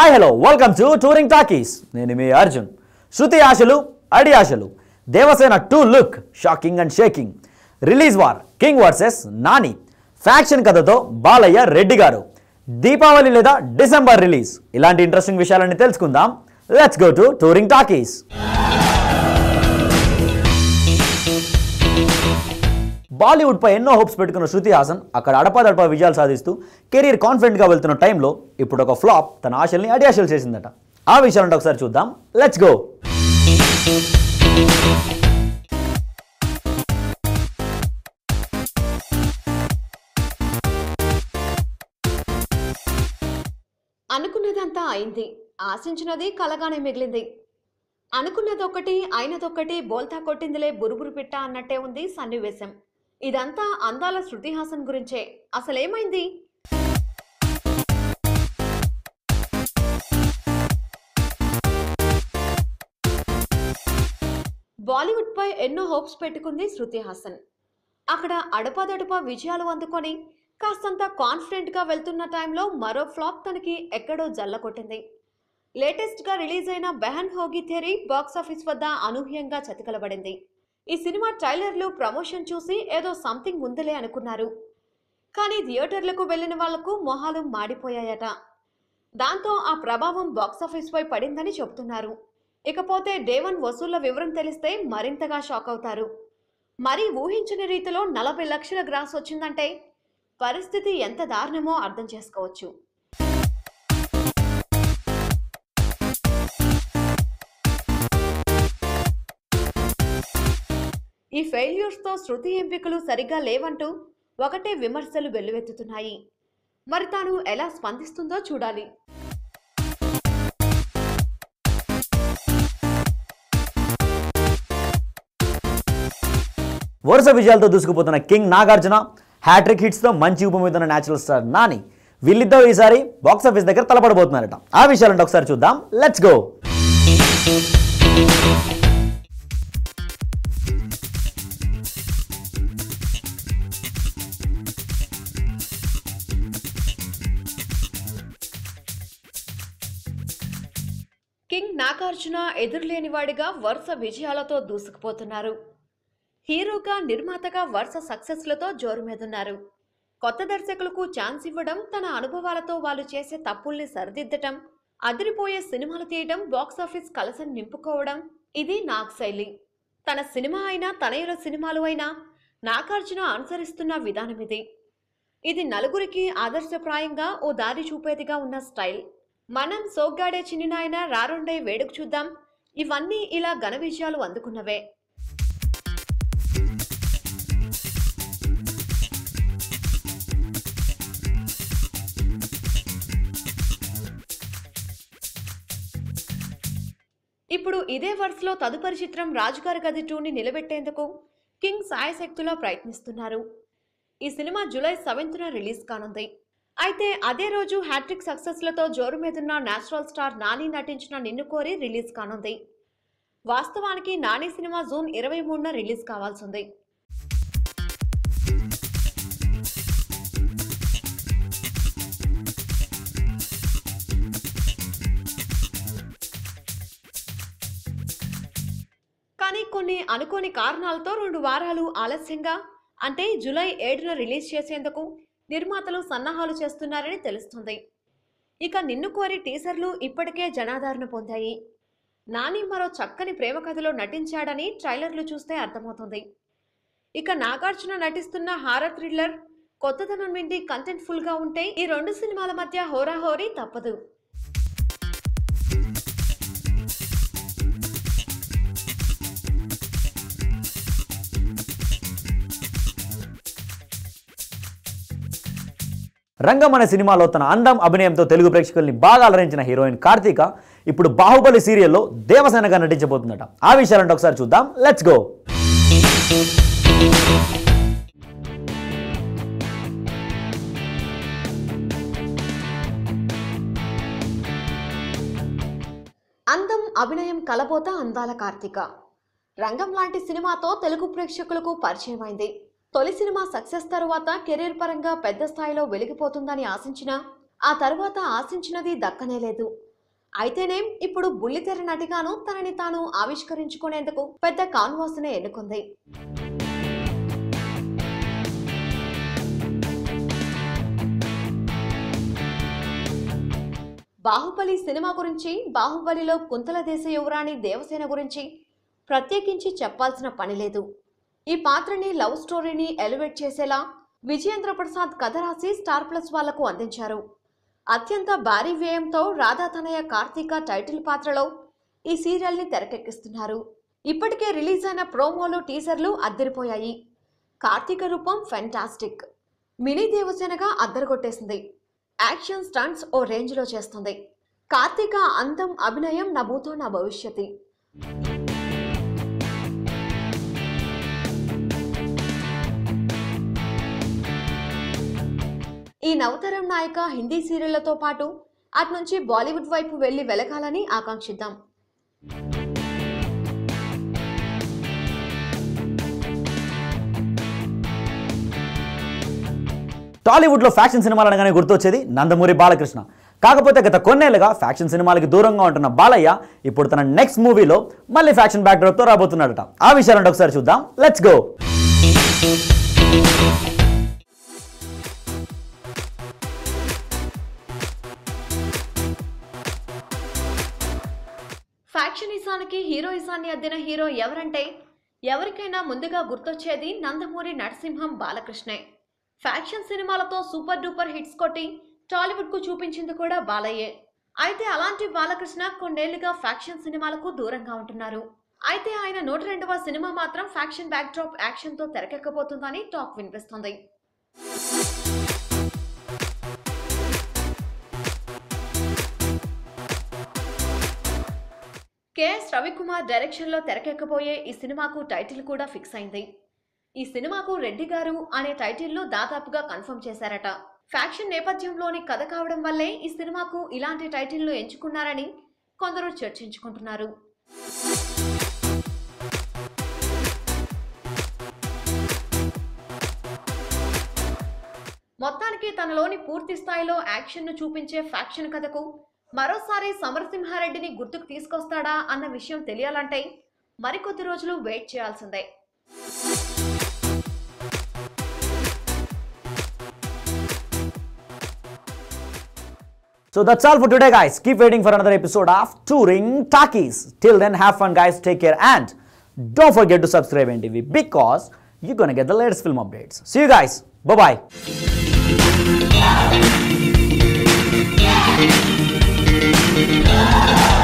Hi hello welcome to touring talkies నేను మీ అర్జున్. శృతి ఆశలు అడి ఆశలు Devasena two look shocking and shaking release war king versus Nani faction కథతో బాలయ్య రెడ్డి గారు. దీపావళి లేదా డిసెంబర్ రిలీజ్ ఇలాంటి ఇంట్రెస్టింగ్ విషయాలన్నీ తెలుసుకుందాం. Let's go to touring talkies బాలీవుడ్పై ఎన్నో హోప్స్ పెట్టుకున్న శృతి హాసన్ అక్కడ అడపాదడపా విజయాలు సాధిస్తూ కెరీర్ కాన్ఫిడెంట్గా వెళ్తున్న టైంలో ఇప్పుడు ఒక ఫ్లాప్ తన ఆశల్ని అడియాశలు చేసిందట. ఆ విషయాలంటే ఒకసారి చూద్దాం. లెట్స్ గో అనుకున్నదంతా అయింది. ఆశించినది కలగానే మిగిలింది. అనుకున్నదొకటి అయినదొకటి బోల్తా కొట్టిందిలే బురుబురు పిట్ట అన్నట్టే ఉంది సన్నివేశం. ఇదంతా అందాల శృతిహాసన్ గురించే. అసలేమైంది? బాలీవుడ్ పై ఎన్నో హోప్స్ పెట్టుకుంది శృతి హాసన్. అక్కడ అడపాదడపా విజయాలు అందుకొని కాస్తంత కాన్ఫిడెంట్గా వెళ్తున్న టైంలో మరో ఫ్లాప్ తనకి ఎక్కడో జల్ల కొట్టింది లేటెస్ట్గా రిలీజ్ అయిన బెహన్ హోగి థెరీ బాక్స్ ఆఫీస్ వద్ద అనూహ్యంగా చతికలబడింది. ఈ సినిమా ట్రైలర్లు ప్రమోషన్ చూసి ఏదో సంథింగ్ ఉందిలే అనుకున్నారు. కానీ థియేటర్లకు వెళ్ళిన వాళ్ళకు మొహాలు మాడిపోయాయట. దాంతో ఆ ప్రభావం బాక్సాఫీస్ పై పడిందని చెబుతున్నారు ఇకపోతే డేవన్ వసూళ్ళ వివరం తెలిస్తే మరింతగా షాక్ అవుతారు. మరీ ఊహించని రీతిలో నలభై లక్షల గ్రాస్ వచ్చిందంటే పరిస్థితి ఎంత దారుణమో అర్థం చేసుకోవచ్చు. ఈ ఫెయిల్యూర్స్తో శృతి ఎంపికలు సరిగ్గా లేవంటూ ఒకటే విమర్శలు వెల్లువెత్తుతున్నాయి. మరి తాను ఎలా స్పందిస్తుందో చూడాలి. వరుస విజయాలతో దూసుకుపోతున్న కింగ్ నాగార్జున హ్యాట్రిక్ హిట్స్తో మంచి ఊపమవుతున్న న్యాచురల్ స్టార్ నాని వీళ్ళిద్దరూ ఈసారి బాక్స్ ఆఫీస్ దగ్గర తలపడబోతున్నారట. ఆ విషయాలంటే ఒకసారి చూద్దాం. లెట్స్ గో కింగ్ నాగార్జున ఎదురులేనివాడిగా వరుస విజయాలతో దూసుకుపోతున్నారు. హీరోగా నిర్మాతగా వరుస సక్సెస్లతో జోరు మీదున్నారు కొత్త దర్శకులకు ఛాన్స్ ఇవ్వడం తన అనుభవాలతో వాళ్ళు చేసే తప్పుల్ని సరిదిద్దటం అదిరిపోయే సినిమాలు తీయడం బాక్సాఫీస్ కలసం నింపుకోవడం ఇది నాగ్ శైలి. తన సినిమా అయినా తనయుల సినిమాలు అయినా నాగార్జున అనుసరిస్తున్న విధానం ఇది. ఇది నలుగురికి ఆదర్శప్రాయంగా ఓ దారి చూపేదిగా ఉన్న స్టైల్. మనం సోగ్గాడే చిన్నినాయన రారుండే వేడుకు చూద్దాం. ఇవన్నీ ఇలా ఘన విజయాలు అందుకున్నవే. ఇప్పుడు ఇదే వరుసలో తదుపరి చిత్రం రాజుగారి గది టూని నిలబెట్టేందుకు కింగ్ సాయశక్తులా ప్రయత్నిస్తున్నారు. ఈ సినిమా జూలై సెవెంత్న రిలీజ్ కానుంది. అయితే అదే రోజు హ్యాట్రిక్ సక్సెస్లతో జోరు మీదున్న నేచురల్ స్టార్ నాని నటించిన నిన్ను కోరి రిలీజ్ కానుంది. వాస్తవానికి నాని సినిమా జూన్ ఇరవై మూడున రిలీజ్ కావాల్సింది. కానీ కొన్ని అనుకోని కారణాలతో రెండు వారాలు ఆలస్యంగా అంటే జూలై ఏడున రిలీజ్ చేసేందుకు నిర్మాతలు సన్నాహాలు చేస్తున్నారని తెలుస్తుంది. ఇక నిన్ను కోరి టీజర్లు ఇప్పటికే జనాదరణ పొందాయి. నాని మరో చక్కని ప్రేమ కథలో నటించాడని ట్రైలర్లు చూస్తే అర్థమవుతుంది. ఇక నాగార్జున నటిస్తున్న హారర్ థ్రిల్లర్ కొత్తదనం నుండి కంటెంట్ఫుల్గా ఉంటే ఈ రెండు సినిమాల మధ్య హోరాహోరీ తప్పదు. రంగం అనే సినిమాలో తన అందం అభినయంతో తెలుగు ప్రేక్షకుల్ని బాగా అలరించిన హీరోయిన్ కార్తీక ఇప్పుడు బాహుబలి సీరియల్లో దేవసేనగా నటించబోతుందట. ఆ విషయాలంటే ఒకసారి చూద్దాం. లెట్స్ గో అందం అభినయం కలబోత అందాల కార్తీక. రంగం లాంటి సినిమాతో తెలుగు ప్రేక్షకులకు పరిచయమైంది. తొలి సినిమా సక్సెస్ తరువాత కెరీర్ పరంగా పెద్ద స్థాయిలో వెలిగిపోతుందని ఆశించిన ఆ తర్వాత ఆశించినది దక్కనే లేదు. అయితేనేం ఇప్పుడు బుల్లితెర నటిగాను తనని తాను ఆవిష్కరించుకునేందుకు పెద్ద కాన్వాస్నే ఎన్నుకుంది. బాహుబలి సినిమా గురించి బాహుబలిలో కుంతల దేశ యువరాణి దేవసేన గురించి ప్రత్యేకించి చెప్పాల్సిన పని లేదు. ఈ పాత్రని లవ్ స్టోరీని ఎలివేట్ చేసేలా విజయేంద్ర ప్రసాద్ కథ రాసి స్టార్ ప్లస్ వాళ్ళకు అందించారు. అత్యంత భారీ వ్యయంతో రాధా తనయ కార్తీక టైటిల్ పాత్రలో ఈ సీరియల్ని తెరకెక్కిస్తున్నారు. ఇప్పటికే రిలీజ్ అయిన ప్రోమోలు టీజర్లు అద్దరిపోయాయి. కార్తీక రూపం ఫెంటాస్టిక్ మినీ దేవసేనగా అద్దరగొట్టేసింది. యాక్షన్ స్టంట్స్ ఓ రేంజ్లో చేస్తుంది. కార్తీక అందం అభినయం నభూతో నా భవిష్యత్తి. ఈ నవతరం నాయక హిందీ సీరియళ్ళతో పాటు అటు నుంచి బాలీవుడ్ వైపు వెళ్ళి వెలగాలని ఆకాంక్షిద్దాం. టాలీవుడ్లో ఫ్యాక్షన్ సినిమాలు అనగానే గుర్తొచ్చేది నందమూరి బాలకృష్ణ. కాకపోతే గత కొన్నేళ్ళుగా ఫ్యాక్షన్ సినిమాలకి దూరంగా ఉంటున్న బాలయ్య ఇప్పుడు తన నెక్స్ట్ మూవీలో మళ్ళీ ఫ్యాక్షన్ బ్యాక్డ్రాప్తో రాబోతున్నాడట. ఆ విషయాలను ఒకసారి చూద్దాం. లెట్స్ గో ఫ్యాక్షనిజానికి హీరోయిజాన్ని అద్దిన హీరో ఎవరంటే ఎవరికైనా ముందుగా గుర్తొచ్చేది నందమూరి నరసింహం బాలకృష్ణే. ఫ్యాక్షన్ సినిమాలతో సూపర్ డూపర్ హిట్స్ కొట్టి టాలీవుడ్కు చూపించింది కూడా బాలయ్యే. అయితే అలాంటి బాలకృష్ణ కొన్నేళ్ళుగా ఫ్యాక్షన్ సినిమాలకు దూరంగా ఉంటున్నారు. అయితే ఆయన నూట రెండవ సినిమా మాత్రం ఫ్యాక్షన్ బ్యాక్డ్రాప్ యాక్షన్తో తెరకెక్కబోతుందని టాక్ వినిపిస్తుంది. కెఎస్ రవికుమార్ డైరెక్షన్లో తెరకెక్కబోయే ఈ సినిమాకు టైటిల్ కూడా ఫిక్స్ అయింది. ఈ సినిమాకు రెడ్డి గారు అనే టైటిల్ను దాదాపుగా కన్ఫర్మ్ చేశారట. ఫ్యాక్షన్ నేపథ్యంలోని కథ కావడం వల్లే ఈ సినిమాకు ఇలాంటి టైటిల్ను ఎంచుకున్నారని కొందరు చర్చించుకుంటున్నారు. మొత్తానికి తనలోని పూర్తి స్థాయిలో యాక్షన్ను చూపించే ఫ్యాక్షన్ కథకు మరోసారి సమరసింహారెడ్డిని గుర్తుకు తీసుకొస్తాడా అన్న విషయం తెలియాలంటే మరికొద్ది రోజులు వెయిట్ చేయాల్సిందే So that's all for today, guys. Keep waiting for another episode of Touring Talkies. Till then, have fun, guys. Take care and don't forget to subscribe NTV because you're gonna get the latest film updates. See you guys. Bye bye. Ah!